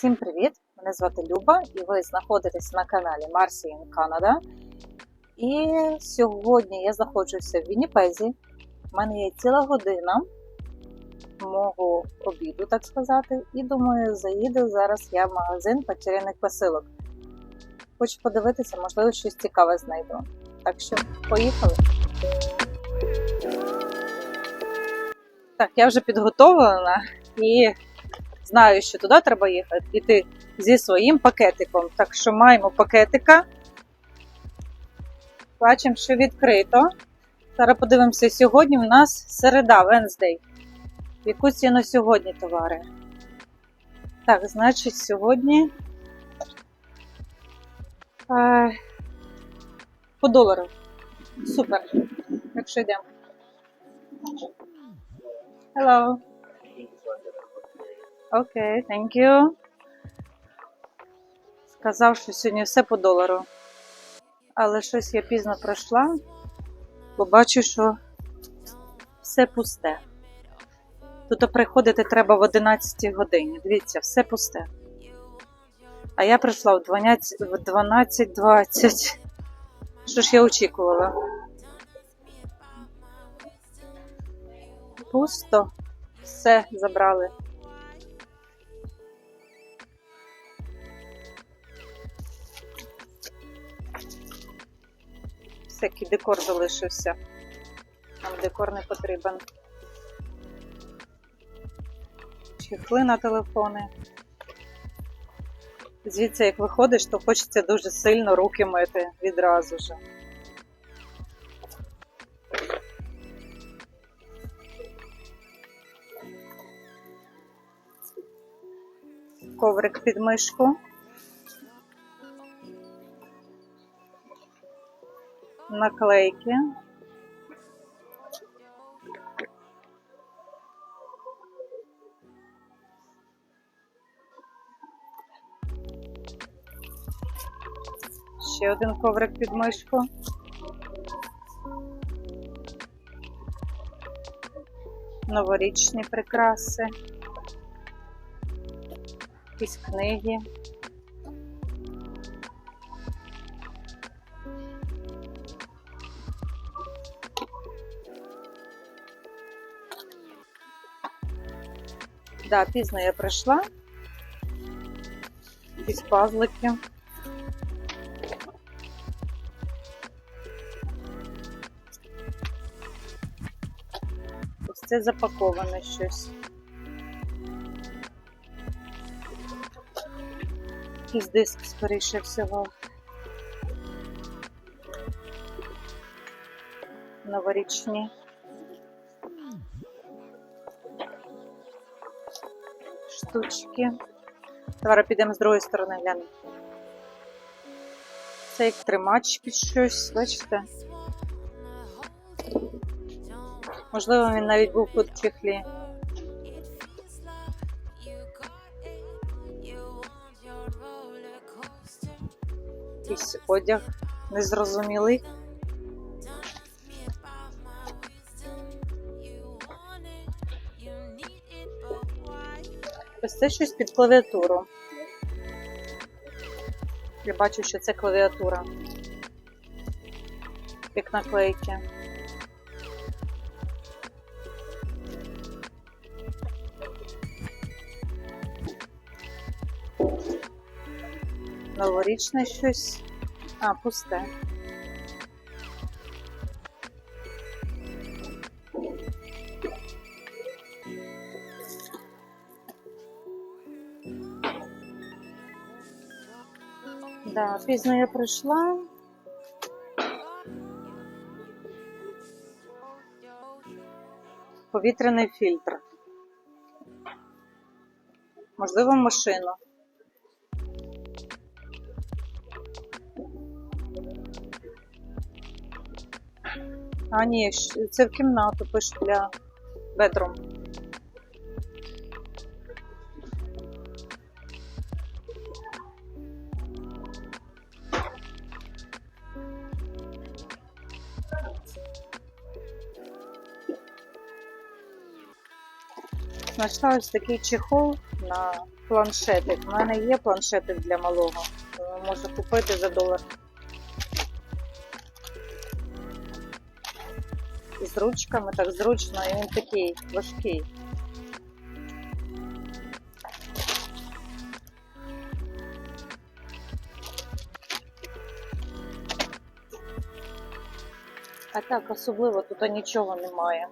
Всім привіт! Мене звати Люба, і ви знаходитесь на каналі Marcy in Canada. І сьогодні я знаходжуся в Вінніпезі. У мене є ціла година мого обіду, так сказати. І думаю, заїду зараз я в магазин потеряних посилок. Хочу подивитися, можливо, щось цікаве знайду. Так що, поїхали. Так, я вже підготовлена і знаю, що туди треба їхати, іти зі своїм пакетиком. Так що маємо пакетика. Бачимо, що відкрито. Зараз подивимося, сьогодні у нас середа, Венздей. Яку ціну сьогодні товари? Так, значить, сьогодні е, по долару. Супер. Так що йдемо. Hello. Окей, thank you. Сказав, що сьогодні все по долару. Але щось я пізно пройшла, бо бачу, що все пусте. Тут приходити треба в 11 годині. Дивіться, все пусте. А я прийшла в 12 в 12.20. Що ж я очікувала? Пусто. Все забрали. Всякий декор залишився. Нам декор не потрібен. Чехли на телефони. Звідси, як виходиш, то хочеться дуже сильно руки мити відразу ж. Коврик під мишку. Наклейки. Ще один коврик під мишку. Новорічні прикраси. Якісь книги. Да, пізно я прийшла. Якісь пазлики. Ось це запаковане щось. Якийсь диск, скоріше всього. Новорічні. Штучки. Зараз підемо з другої сторони глянемо. Це як тримач під щось, бачите? Можливо, він навіть був в чехлі. Якийсь одяг незрозумілий. Ось це щось під клавіатуру. Я бачу, що це клавіатура. Як наклейки. Новорічне щось. А, пусте. Пізно я прийшла. Повітряний фільтр. Можливо, машину. А, ні, це в кімнату пише для bedroom. Знайшла ось такий чехол на планшетик. У мене є планшетик для малого. Можу купити за долар. І з ручками так зручно, і він такий важкий. А так, особливо тут нічого немає.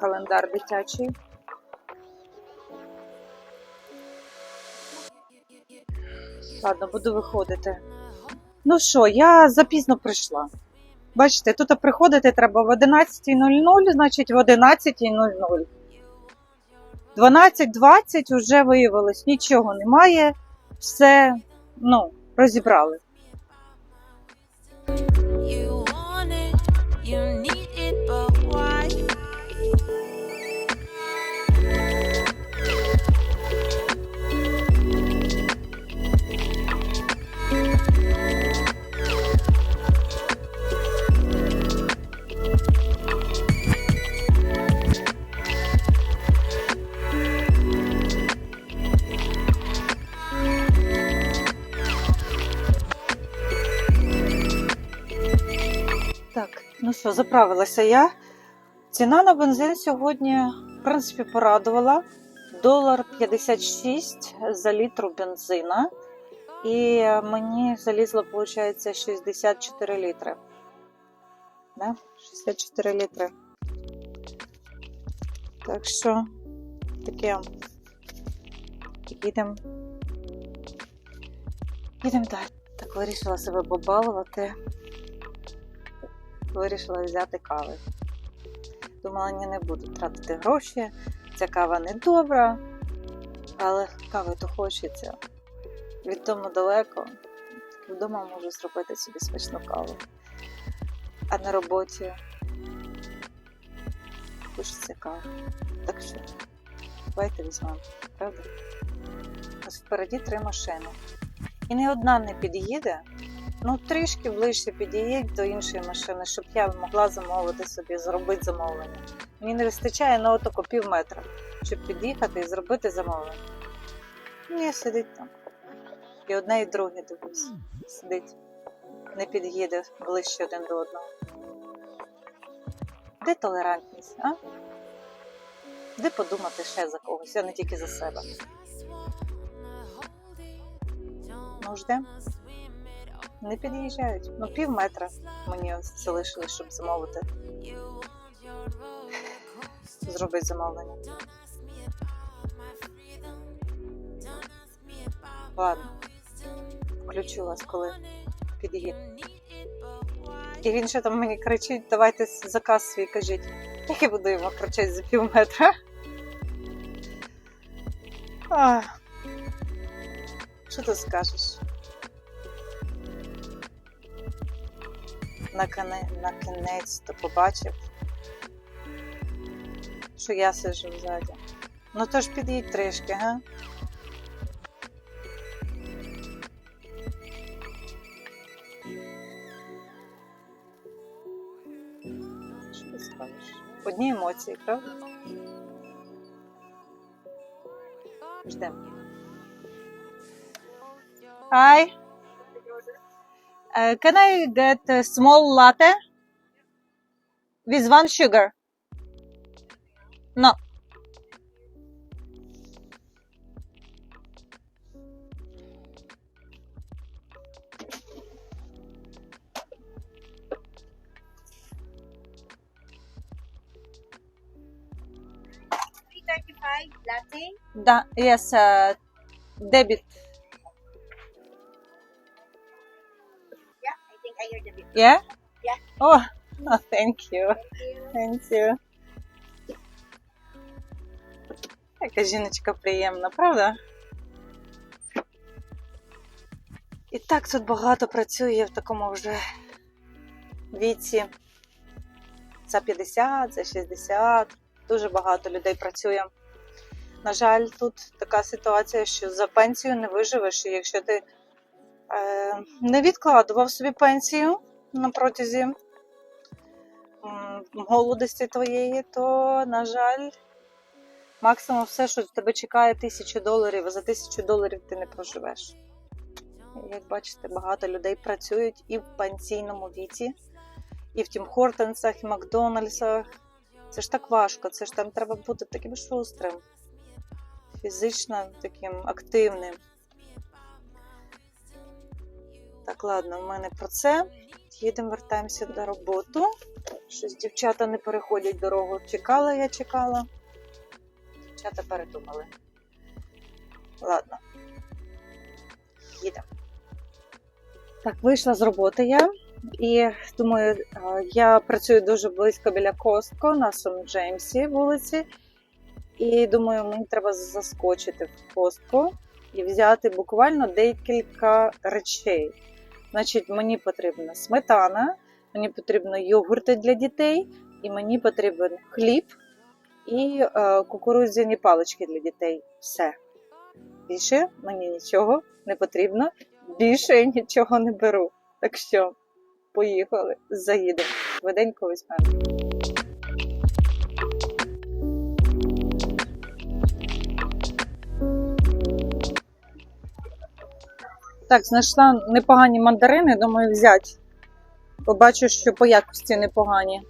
Календар дитячий. Ладно, буду виходити. Ну що, я запізно прийшла. Бачите, тут приходити треба в 11.00, значить в 11.00. 12.20 вже виявилось, нічого немає. Все, ну, розібрали. Що, заправилася я. Ціна на бензин сьогодні, в принципі, порадувала. Долар 56 за літру бензина. І мені залізло, виходить, 64 літри. Да? 64 літри. Так що таке. Їдемо. Їдемо далі. Так вирішила себе побалувати вирішила взяти кави. Думала, ні, не буду тратити гроші. Ця кава не добра, але кави то хочеться. Від дому далеко. Вдома можу зробити собі смачну каву. А на роботі хочеться кави. Так що, давайте візьмемо, правда? Ось впереді три машини. І ні одна не під'їде, Ну, трішки ближче під'їдь до іншої машини, щоб я могла замовити собі, зробити замовлення. Мені не вистачає на отако пів метра, щоб під'їхати і зробити замовлення. Ні, сидить там. І одне, і друге дивлюсь. Сидить. Не під'їде ближче один до одного. Де толерантність, а? Де подумати ще за когось, а не тільки за себе. Ну, ждем. Не під'їжджають. Ну, пів метра мені ось залишилось, щоб замовити. Зробити замовлення. Ладно. Включу вас, коли під'їде. І він ще там мені кричить, давайте заказ свій кажіть. Як я буду йому кричати за пів метра. А, що ти скажеш? Накінець то побачив, що я сиджу ззаді. Ну то ж під'їдь трішки, га? Що ти скажеш? Одні емоції, правда? Ждемо. Hi. Uh, can I get a small latte with one sugar? No. Latte. Да, yes, uh, debit. Yeah? Yeah. Oh, oh thank you. Thank you. Яка жіночка приємна, правда? І так тут багато працює в такому вже віці. За 50, за 60. Дуже багато людей працює. На жаль, тут така ситуація, що за пенсію не виживеш, і якщо ти е, не відкладував собі пенсію на протязі молодості твоєї, то, на жаль, максимум все, що тебе чекає, тисячу доларів, а за тисячу доларів ти не проживеш. Як бачите, багато людей працюють і в пенсійному віці, і в Тім Хортенсах, і Макдональдсах. Це ж так важко, це ж там треба бути таким шустрим, фізично таким активним. Так, ладно, в мене про це. Їдемо, вертаємося до роботи. Щось дівчата не переходять дорогу. Чекала, я чекала. Дівчата передумали. Ладно. Їдемо. Так, вийшла з роботи я. І думаю, я працюю дуже близько біля Костко на Сан Джеймсі вулиці. І думаю, мені треба заскочити в Костко і взяти буквально декілька речей. Значить, мені потрібна сметана, мені потрібно йогурти для дітей, і мені потрібен хліб і е, кукурудзяні палички для дітей. Все. Більше мені нічого не потрібно, більше я нічого не беру. Так що, поїхали, заїдемо. Швиденько візьмемо. Так, знайшла непогані мандарини, думаю, взяти. Побачу, що по якості непогані.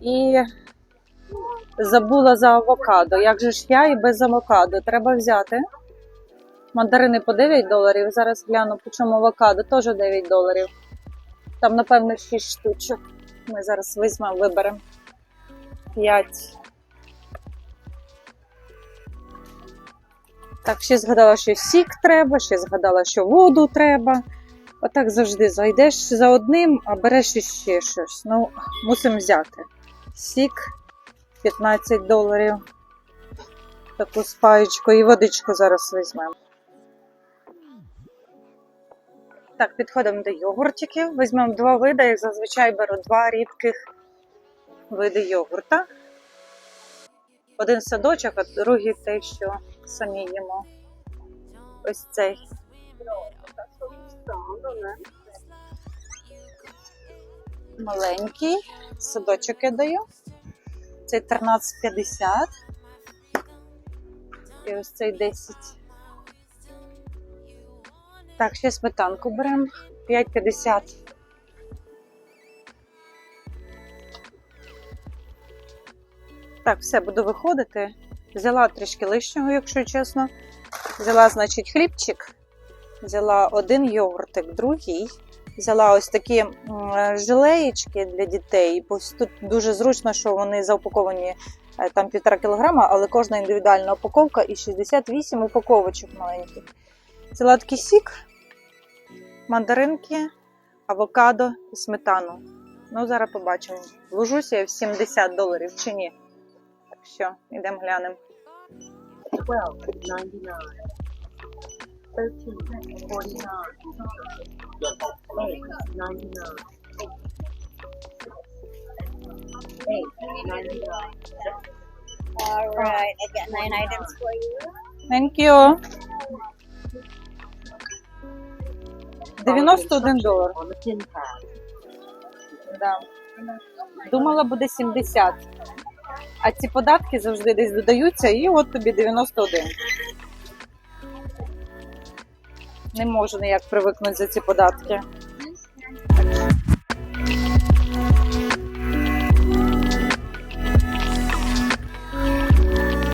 І забула за авокадо. Як же ж я і без авокадо? Треба взяти. Мандарини по 9 доларів. Зараз гляну, по чому авокадо теж 9 доларів. Там, напевно, 6 штучок. Ми зараз візьмемо, виберемо 5. Так, ще згадала, що сік треба, ще згадала, що воду треба. Отак завжди зайдеш за одним, а береш іще щось. Ну, мусимо взяти. Сік 15 доларів. Таку спаєчку і водичку зараз візьмемо. Так, підходимо до йогуртиків. Візьмемо два види, як зазвичай беру два рідких види йогурта. Один садочок, а другий те, що самі їмо. Ось цей. Маленький. Садочок я даю. Цей 13,50. І ось цей 10. Так, ще сметанку беремо. 5,50. Так, все, буду виходити. Взяла трішки лишнього, якщо чесно. Взяла, значить, хлібчик. Взяла один йогуртик, другий. Взяла ось такі жилеєчки для дітей. Бо тут дуже зручно, що вони заупаковані е, там півтора кілограма, але кожна індивідуальна упаковка і 68 упаковочок маленьких. Взяла такий сік, мандаринки, авокадо і сметану. Ну, зараз побачимо. Вложуся я в 70 доларів чи ні. Що, йдемо глянемо. 12.99. 13.49. 8.99. 8.99. All right, I got nine items for you. Thank you. 91 долар. Да. Думала, буде 70. А ці податки завжди десь додаються, і от тобі 91. Не можу ніяк привикнути за ці податки.